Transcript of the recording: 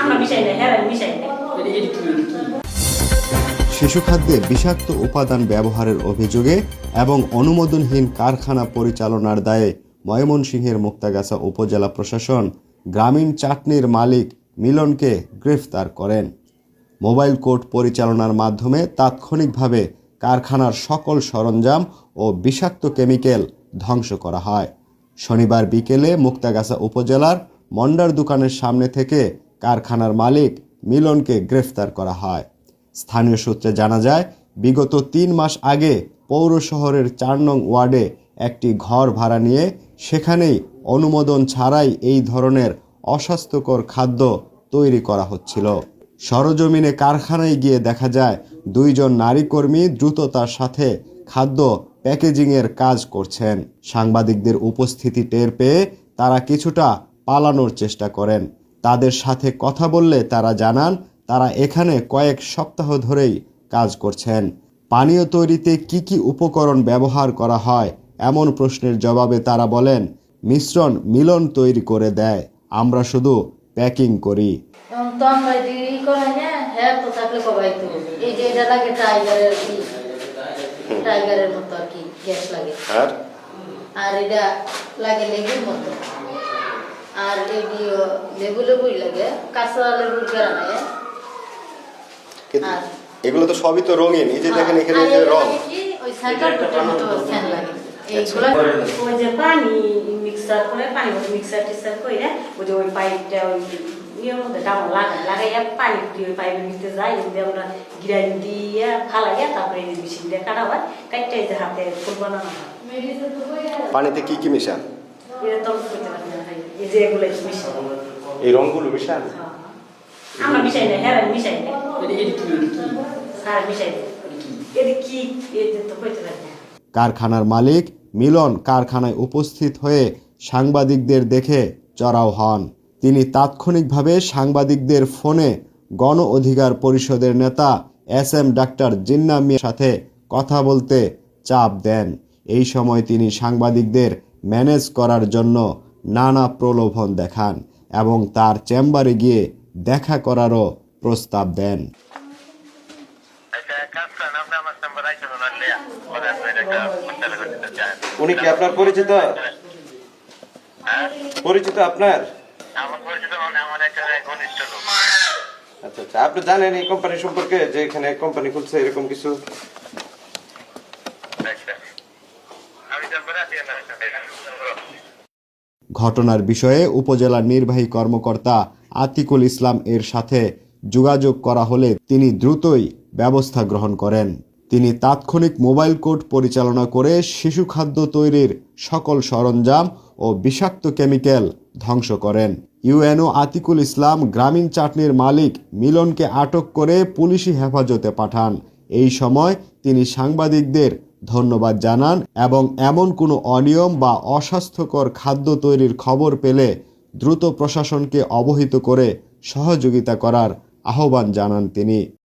আমরা মিশাই না হ্যাঁ মিশাই না শিশু খাদ্যে বিষাক্ত উপাদান ব্যবহারের অভিযোগে এবং অনুমোদনহীন কারখানা পরিচালনার দায়ে ময়মনসিংহের মুক্তাগাছা উপজেলা প্রশাসন গ্রামীণ চাটনির মালিক মিলনকে গ্রেফতার করেন। মোবাইল কোর্ট পরিচালনার মাধ্যমে তাৎক্ষণিকভাবে কারখানার সকল সরঞ্জাম ও বিষাক্ত কেমিক্যাল ধ্বংস করা হয়। শনিবার বিকেলে মুক্তাগাছা উপজেলার মন্ডার দোকানের সামনে থেকে কারখানার মালিক মিলনকে গ্রেফতার করা হয়। স্থানীয় সূত্রে জানা যায়, বিগত তিন মাস আগে পৌর শহরের চার নং ওয়ার্ডে একটি ঘর ভাড়া নিয়ে সেখানেই অনুমোদন ছাড়াই এই ধরনের অস্বাস্থ্যকর খাদ্য তৈরি করা হচ্ছিল। সরজমিনে কারখানায় গিয়ে দেখা যায়, দুইজন নারী কর্মী দ্রুততার সাথে খাদ্য প্যাকেজিংয়ের কাজ করছেন। সাংবাদিকদের উপস্থিতি টের পেয়ে তারা কিছুটা পালানোর চেষ্টা করেন। তাদের সাথে কথা বললে তারা জানান তারা এখানে কয়েক সপ্তাহ ধরেই কাজ করছেন। পানীয় তৈরিতে কি কি উপকরণ ব্যবহার করা হয়? এমন প্রশ্নের জবাবে তারা বলেন মিশ্রণ মিলন তৈরি করে দেয় আমরা শুধু প্যাকিং করি। হ্যাঁ তো থাকলে কবাই তো। এই যে এটা লাগে টাইগারের মতো আর কি গ্যাস লাগে। আর? আর এটা লাগে লেবুর মতো। আর লেবু লেবুই লাগে কাঁচা লেবুর আর এগুলো তো সবই তো রঙিন এই যে দেখেন এখানে যে রং। ওই মতো লাগে। এইগুলো ওই যে পানি মিক্সার করে পানি মিক্সার টিক্সার করে ওই যে ওই পাইপটা ওই ইয়ের মধ্যে ডাবল লাগাই লাগাইয়া পানি দিয়ে ওই পাইপের ভিতরে যাই যদি আমরা গ্রাইন দিয়ে ফালাইয়া তারপরে এই মেশিন দিয়ে কাটা হয় হাতে ফুল বানানো হয়। পানিতে কি কি মিশান? এটা তো করতে পারি না। ভাই। এই যে এগুলো মিশাই এই রংগুলো মিশান? আমরা মিশাই না হ্যাঁ মিশাই না স্যার মিশাই এটা কি? এটা তো করতে পারি না। কারখানার মালিক মিলন কারখানায় উপস্থিত হয়ে সাংবাদিকদের দেখে চড়াও হন। তিনি তাৎক্ষণিকভাবে সাংবাদিকদের ফোনে গণ অধিকার পরিষদের নেতা এস এম ডাক্তার জিন্না মিয়ার সাথে কথা বলতে চাপ দেন। এই সময় তিনি সাংবাদিকদের ম্যানেজ করার জন্য নানা প্রলোভন দেখান এবং তার চেম্বারে গিয়ে দেখা করারও প্রস্তাব দেন। উনি কি আপনার পরিচিত? পরিচিত আপনার? আচ্ছা আচ্ছা আপনি জানেন এই কোম্পানি সম্পর্কে যে এখানে কোম্পানি খুলছে এরকম কিছু? আমি ঘটনার বিষয়ে উপজেলার নির্বাহী কর্মকর্তা আতিকুল ইসলাম এর সাথে যোগাযোগ করা হলে তিনি দ্রুতই ব্যবস্থা গ্রহণ করেন। তিনি তাৎক্ষণিক মোবাইল কোর্ট পরিচালনা করে শিশু খাদ্য তৈরির সকল সরঞ্জাম ও বিষাক্ত কেমিক্যাল ধ্বংস করেন। ইউএনও আতিকুল ইসলাম গ্রামীণ চাটনির মালিক মিলনকে আটক করে পুলিশি হেফাজতে পাঠান। এই সময় তিনি সাংবাদিকদের ধন্যবাদ জানান এবং এমন কোনো অনিয়ম বা অস্বাস্থ্যকর খাদ্য তৈরির খবর পেলে দ্রুত প্রশাসনকে অবহিত করে সহযোগিতা করার আহ্বান জানান তিনি।